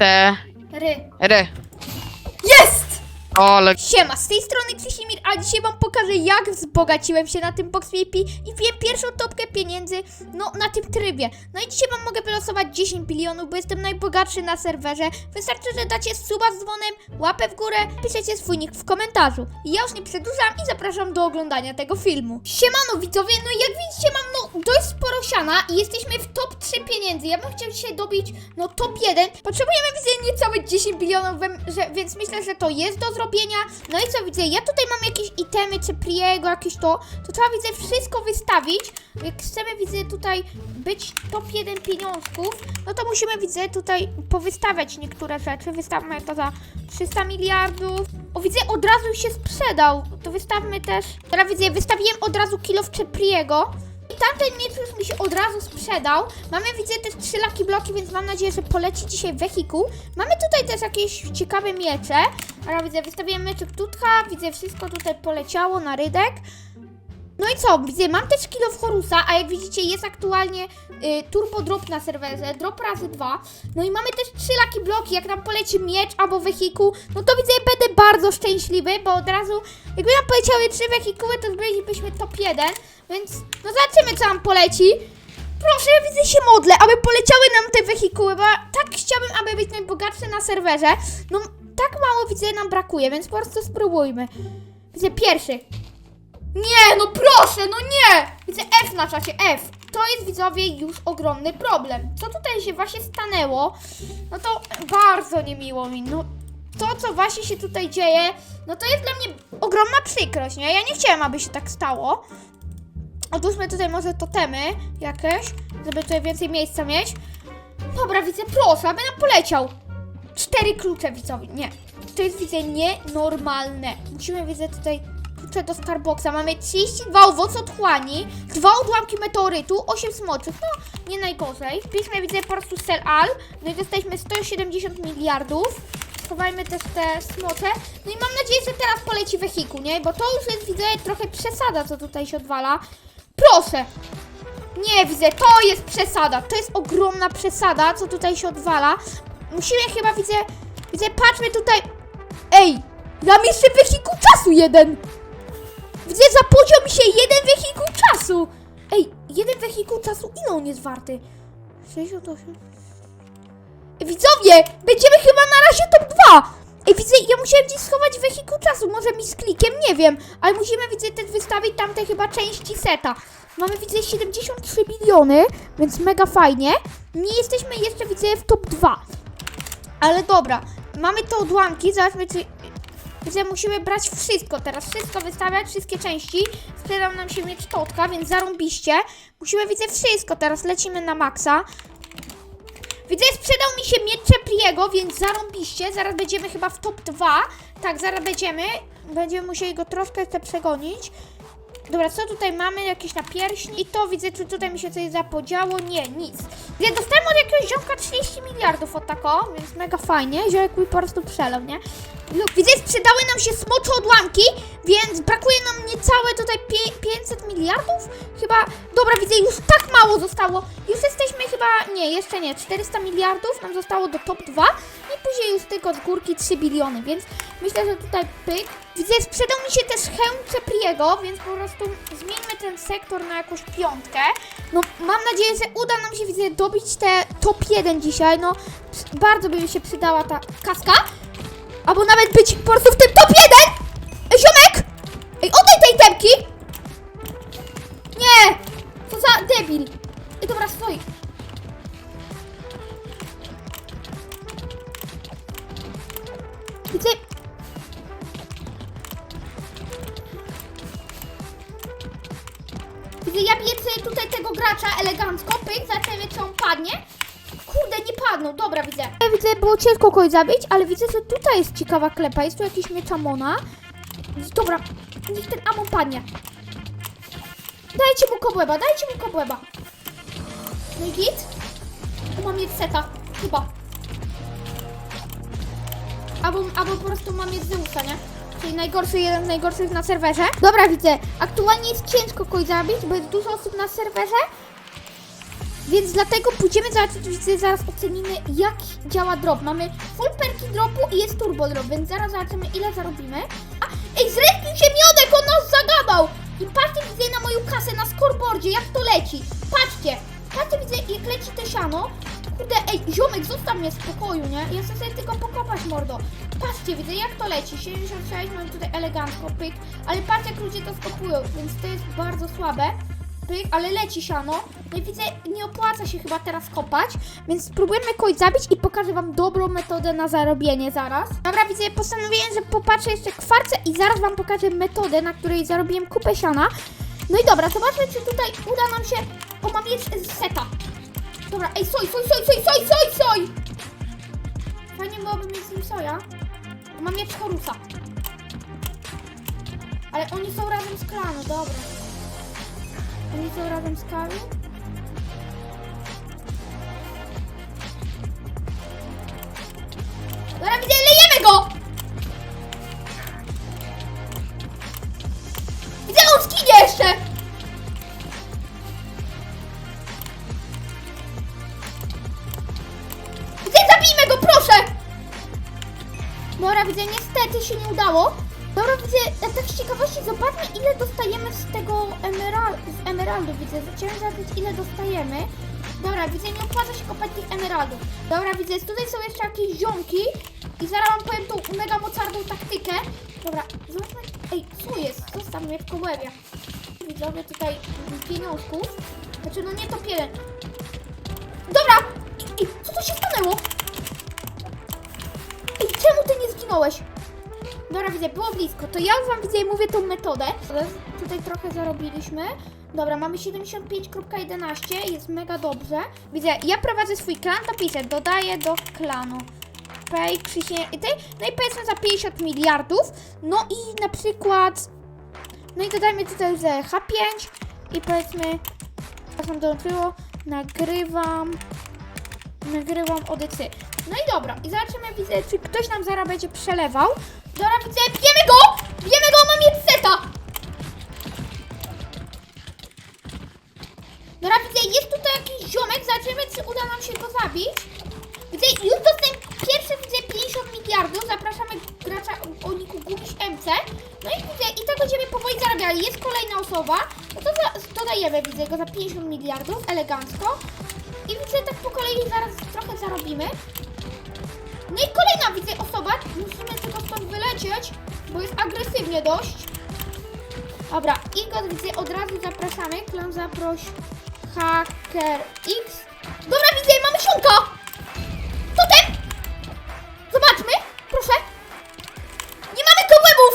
Ry. Ry. Jest! Ale Siema, z tej strony Krzysimir, a dzisiaj wam pokażę jak wzbogaciłem się na tym BoxVP i wbiłem pierwszą topkę pieniędzy, no na tym trybie. No i dzisiaj wam mogę wylosować 10 bilionów, bo jestem najbogatszy na serwerze. Wystarczy, że dacie suba z dzwonem, łapę w górę, piszecie swój nick w komentarzu. I ja już nie przedłużam i zapraszam do oglądania tego filmu. Siemano widzowie, no jak widzicie mam no dość sporo siana i jesteśmy w top 3 pieniędzy. Ja bym chciał dzisiaj dobić no top 1. Potrzebujemy widzę niecałe 10 bilionów, więc myślę, że to jest do zrobienia. No i co widzę, ja tutaj mam jakieś itemy czy priego, jakieś to, to trzeba widzę wszystko wystawić. Jak chcemy widzę tutaj być top 1 pieniążków, no to musimy widzę tutaj powystawiać niektóre rzeczy. Wystawmy to za 300 miliardów. O widzę od razu się sprzedał. To wystawmy też. Teraz widzę, wystawiłem od razu kilo w Cepriego. I tamten miecz już mi się od razu sprzedał. Mamy, widzę, też trzy laki bloki, więc mam nadzieję, że poleci dzisiaj wehikuł. Mamy tutaj też jakieś ciekawe miecze. Ale widzę, wystawiłem mieczyk tutka, widzę, wszystko tutaj poleciało na rydek. No i co, widzę, mam też kilo w Horusa, a jak widzicie jest aktualnie y, turbo drop na serwerze, drop razy dwa. No i mamy też trzy laki bloki, jak nam poleci miecz albo wehikuł, no to widzę, będę bardzo szczęśliwy, bo od razu, jakby nam poleciały trzy wehikuły, to bylibyśmy top 1, więc no zobaczymy, co nam poleci. Proszę, widzę się modlę, aby poleciały nam te wehikuły, bo tak chciałbym, aby być najbogatszy na serwerze. No, tak mało widzę nam brakuje, więc po prostu spróbujmy. Widzę pierwszy. Nie, no proszę, no nie! Widzę F na czacie, F. To jest widzowie już ogromny problem. Co tutaj się właśnie stanęło? No to bardzo niemiło mi. No to, co właśnie się tutaj dzieje, no to jest dla mnie ogromna przykrość, nie? Ja nie chciałem, aby się tak stało. Odłóżmy tutaj może totemy jakieś, żeby tutaj więcej miejsca mieć. Dobra, widzę, proszę, aby nam poleciał. Cztery klucze, widzowie, nie. To jest, widzę, nienormalne. Musimy, widzę, tutaj klucze do Starboxa. Mamy 32 owoce otchłani, dwa odłamki meteorytu, 8 smoczów. No, nie najgorzej. Wpiszmy, widzę, po prostu sell all. No i dostaliśmy 170 miliardów. Schowajmy też te smocze. No i mam nadzieję, że teraz poleci wehikuł, nie? Bo to już jest, widzę, trochę przesada, co tutaj się odwala. Proszę! Nie, widzę, to jest przesada. To jest ogromna przesada, co tutaj się odwala. Musimy chyba, widzę, widzę, patrzmy tutaj. Ej, mam jeszcze wehikuł czasu jeden. Widzę, zapodział mi się jeden wehikuł czasu. Ej, jeden wehikuł czasu, ile on jest warty? 68. Widzowie, będziemy chyba na razie top 2. Ej, widzę, ja musiałem gdzieś schować wehikuł czasu, może mi z klikiem, nie wiem. Ale musimy, widzę, też wystawić tamte chyba części seta. Mamy, widzę, 73 miliony, więc mega fajnie. Nie jesteśmy jeszcze, widzę, w top 2. Ale dobra, mamy te odłamki, zobaczmy, czy... Widzę, musimy brać wszystko teraz, wszystko wystawiać, wszystkie części. Sprzedał nam się miecz totka, więc zarąbiście. Musimy, widzę, wszystko teraz, lecimy na maksa. Widzę, sprzedał mi się miecz więc zarąbiście. Zaraz będziemy chyba w top 2. Tak, zaraz będziemy. Będziemy musieli go troszkę jeszcze przegonić. Dobra, co tutaj mamy? Jakieś napierśni. I to widzę, czy tutaj mi się coś zapodziało. Nie, nic. Ja dostałem od jakiegoś ziomka 30 miliardów od tako, więc mega fajnie. Ziomek mi po prostu przelał, nie? Lub, widzę, sprzedały nam się smocze odłamki, więc brakuje nam niecałe tutaj pie- 500 miliardów? Chyba, dobra, widzę, już tak mało zostało. Już jesteśmy chyba, nie, jeszcze nie, 400 miliardów nam zostało do top 2 i później już tylko z górki 3 biliony, więc myślę, że tutaj pyk. Widzę, sprzedał mi się też hełm Cepriego, więc po prostu zmieńmy ten sektor na jakąś piątkę. No, mam nadzieję, że uda nam się, widzę, dobić te top 1 dzisiaj, no, bardzo by mi się przydała ta kaska. Albo nawet być po prostu w tym top 1! Ej, ziomek! Ej, oddaj tej temki! Widzę, ja biję sobie tutaj tego gracza elegancko, pyk, zobaczymy, czy on padnie. Kurde, nie padną, dobra, widzę. Ja widzę, było ciężko kogoś zabić, ale widzę, że tutaj jest ciekawa klepa. Jest tu jakiś miecz Amona. Dobra, niech ten Amon padnie. Dajcie mu kobłeba, dajcie mu kobłeba. No i git? Tu mam mieć seta, chyba. Albo, albo po prostu mam mieć Zeusa, nie? Czyli najgorszy, jeden z najgorszych na serwerze. Dobra, widzę. Aktualnie jest ciężko kogoś zabić, bo jest dużo osób na serwerze. Więc dlatego pójdziemy zobaczyć, widzę, zaraz ocenimy jak działa drop. Mamy full perki dropu i jest turbo drop, więc zaraz zobaczymy ile zarobimy. A, ej, zrespił się miodek, on nas zagadał! I patrzcie, widzę na moją kasę na scoreboardzie, jak to leci. Patrzcie, patrzcie, widzę, jak leci te siano. Kurde, ej, ziomek, zostaw mnie w spokoju, nie? Ja chcę sobie tylko pokopać, mordo. Patrzcie, widzę, jak to leci. 76, mam tutaj elegancko, pyk. Ale patrzcie, jak ludzie to skopują, więc to jest bardzo słabe. Pyk, ale leci siano. No i widzę, nie opłaca się chyba teraz kopać, więc spróbujemy kogoś zabić i pokażę wam dobrą metodę na zarobienie zaraz. Dobra, widzę, postanowiłem, że popatrzę jeszcze kwarce i zaraz wam pokażę metodę, na której zarobiłem kupę siana. No i dobra, zobaczmy, czy tutaj uda nam się... O, mam z seta. Dobra, ej, soj, soj, soj, soj, soj, soj, soj! Fajnie byłoby mieć z nim soja. Mam mieć chorusa. Ale oni są razem z klanu, dobra. Oni są razem z klanu? Dobra, widzę, lejemy go! Emeral z emeraldu, widzę. Chciałem zobaczyć ile dostajemy. Dobra, widzę, nie opłaca się kopać tych emeraldów. Dobra, widzę, tutaj są jeszcze jakieś ziomki i zaraz wam powiem tą mega mocarną taktykę. Dobra, zobaczmy, ej, co jest? Zostaw mnie w kołebie. Widzowie tutaj pieniążków. Znaczy, no nie to piele. Dobra, ej, co to się stanęło? Ej, czemu ty nie zginąłeś? Dobra, widzę, było blisko. To ja wam widzę mówię tą metodę. Tutaj trochę zarobiliśmy. Dobra, mamy 75.11, jest mega dobrze. Widzę, ja prowadzę swój klan, to piszę, dodaję do klanu. Pay, tej, no i powiedzmy za 50 miliardów. No i na przykład, no i dodajmy tutaj że H5 i powiedzmy, przepraszam, dołączyło, nagrywam, nagrywam odycy. No i dobra, i zobaczymy, widzę, czy ktoś nam zaraz będzie przelewał. Dobra, widzę, bijemy go! Bijemy go, mam seta! Widzę, jest tutaj jakiś ziomek, zobaczymy, czy uda nam się go zabić. Widzę, już dostałem pierwsze, widzę, 50 miliardów, zapraszamy gracza o niku Gumiś MC. No i widzę, i tak będziemy powoli zarabiali. Jest kolejna osoba, no to za, dodajemy, widzę, go za 50 miliardów, elegancko. I widzę, tak po kolei zaraz trochę zarobimy. No i kolejna, widzę, osoba, musimy tylko stąd wylecieć, bo jest agresywnie dość. Dobra, Igor widzę, od razu zapraszamy. Klan zaproś Hacker X. Dobra, widzę, mamy siunka! Totem! Zobaczmy, proszę. Nie mamy kobłębów!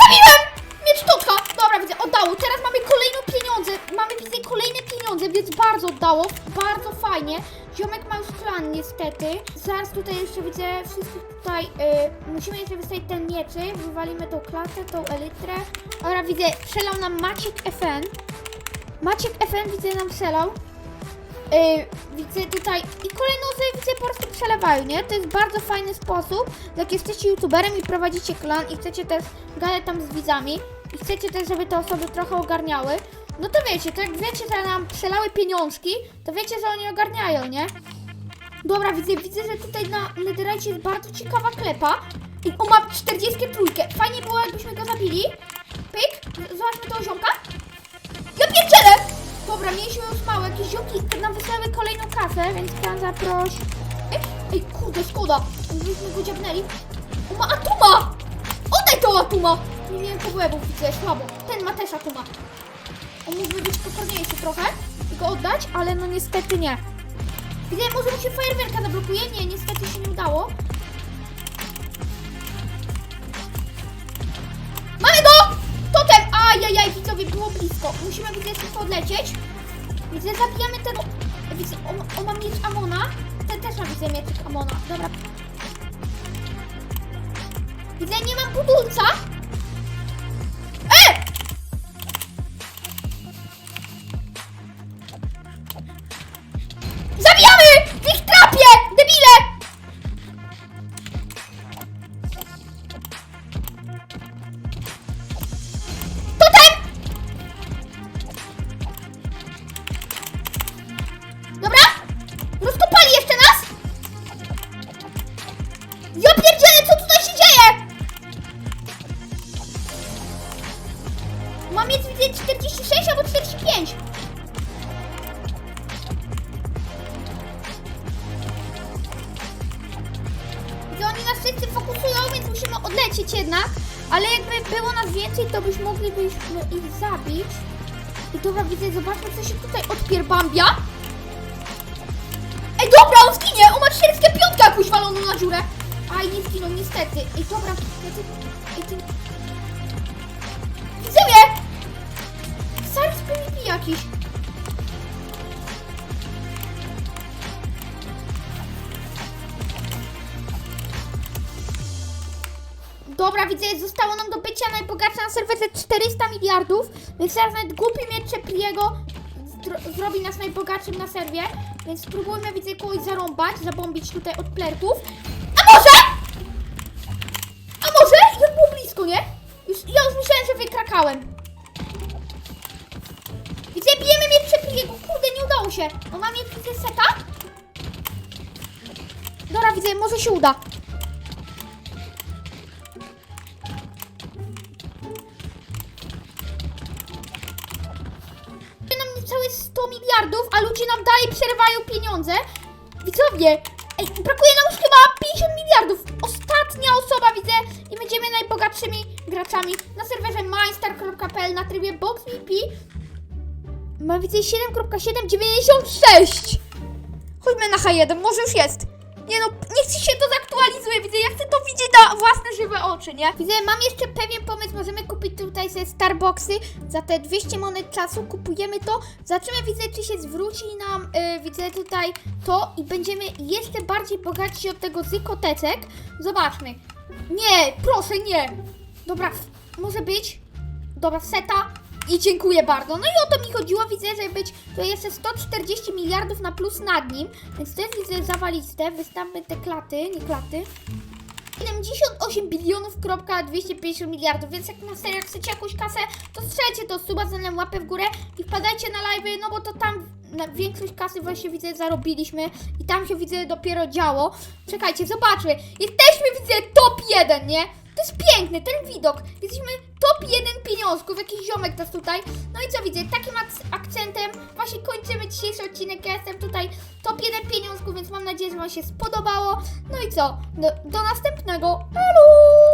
Zabiłem! Miecz totka! Dobra, widzę, oddało. Teraz mamy kolejne pieniądze. Mamy, widzę, kolejne pieniądze, więc bardzo oddało. Bardzo fajnie. Ziomek ma już klan, niestety. Zaraz tutaj jeszcze widzę wszystkich tutaj. y, musimy jeszcze wystawić ten mieczy. Wywalimy tą klasę, tą elytrę. Dobra, widzę, przelał nam Maciek FN. Maciek FN widzę nam przelał. Yy, widzę tutaj i kolejne osoby widzę po prostu przelewają, nie? To jest bardzo fajny sposób, jak jesteście youtuberem i prowadzicie klan i chcecie też gadać tam z widzami i chcecie też, żeby te osoby trochę ogarniały, no to wiecie, to jak wiecie, że nam przelały pieniążki, to wiecie, że oni ogarniają, nie? Dobra, widzę, widzę, że tutaj na Netherite jest bardzo ciekawa klepa i on ma 43. Fajnie było, jakbyśmy go zabili. Pyk, zobaczmy tego ziomka. Dobra, mieliśmy już małe, jakieś ziomki nam wysłały kolejną kasę, więc plan zaproś. Ej, ej, kurde, szkoda. Gdybyśmy go dziabnęli. On ma atuma! Oddaj tą atuma! Nie miałem pobłębów, widzę, słabo. Ten ma też atuma. On mógłby być pokorniejszy trochę i go oddać, ale no niestety nie. Widzę, może mu się fajerwerka zablokuje? Nie, niestety się nie udało. Mamy go! Totem! Ajajaj, widzowie, było blisko. Musimy, widzę, szybko odlecieć. Widzę, zabijamy tego... Widzę, on, on ma miecz Amona. Ten też ma, widzę, miecz Amona. Dobra. Widzę, nie mam budulca. 46 albo 45. I oni nas wszyscy fokusują, więc musimy odlecieć jednak. Ale jakby było nas więcej, to byś moglibyśmy ich zabić. I dobra, widzę, zobaczmy, co się tutaj odpierbambia. Ej, dobra, on zginie! On ma 45 jakąś waloną na dziurę. Aj, nie zginął, niestety. Ej, dobra, ja ty... Ej, ty... PvP jakiś. Dobra, widzę, zostało nam do bycia najbogatsza na serwerze 400 miliardów, więc teraz nawet głupi miecz Czepriego zro- zrobi nas najbogatszym na serwie, więc spróbujmy, widzę, kogoś zarąbać, zabombić tutaj od plerków. A może? A może? Jak było blisko, nie? Już, ja już myślałem, że wykrakałem. Się. On ma mieć, widzę, seta? Dobra, widzę, może się uda. nam niecałe 100 miliardów, a ludzie nam dalej przerywają pieniądze. Widzowie, ej, brakuje nam już chyba 50 miliardów. Ostatnia osoba, widzę, i będziemy najbogatszymi graczami na serwerze mindstar.pl na trybie BoxVP. Ma widzę 7.796. Chodźmy na H1, może już jest. Nie no, niech ci się to zaktualizuje, widzę, ja chcę to widzieć na własne żywe oczy, nie? Widzę, mam jeszcze pewien pomysł, możemy kupić tutaj ze Starboxy za te 200 monet czasu, kupujemy to, zobaczymy, widzę, czy się zwróci nam, yy, widzę tutaj to i będziemy jeszcze bardziej bogaci od tego zykotecek. Zobaczmy. Nie, proszę, nie. Dobra, może być. Dobra, seta. I dziękuję bardzo. No i o to mi chodziło, widzę, żeby być to jeszcze 140 miliardów na plus nad nim. Więc to jest widzę zawaliste. Wystawmy te klaty, nie klaty. 78 bilionów, kropka 250 miliardów, więc jak na serio chcecie jakąś kasę, to strzelcie to suba, zanem łapę w górę i wpadajcie na live'y, no bo to tam większość kasy właśnie widzę zarobiliśmy i tam się widzę dopiero działo. Czekajcie, zobaczmy, jesteśmy widzę top 1, nie? Jest piękny, ten widok. Jesteśmy top 1 pieniążków, jakiś ziomek nas tutaj. No i co widzę, takim ak- akcentem właśnie kończymy dzisiejszy odcinek. Ja jestem tutaj top 1 pieniążków, więc mam nadzieję, że Wam się spodobało. No i co, do, do następnego. Hello!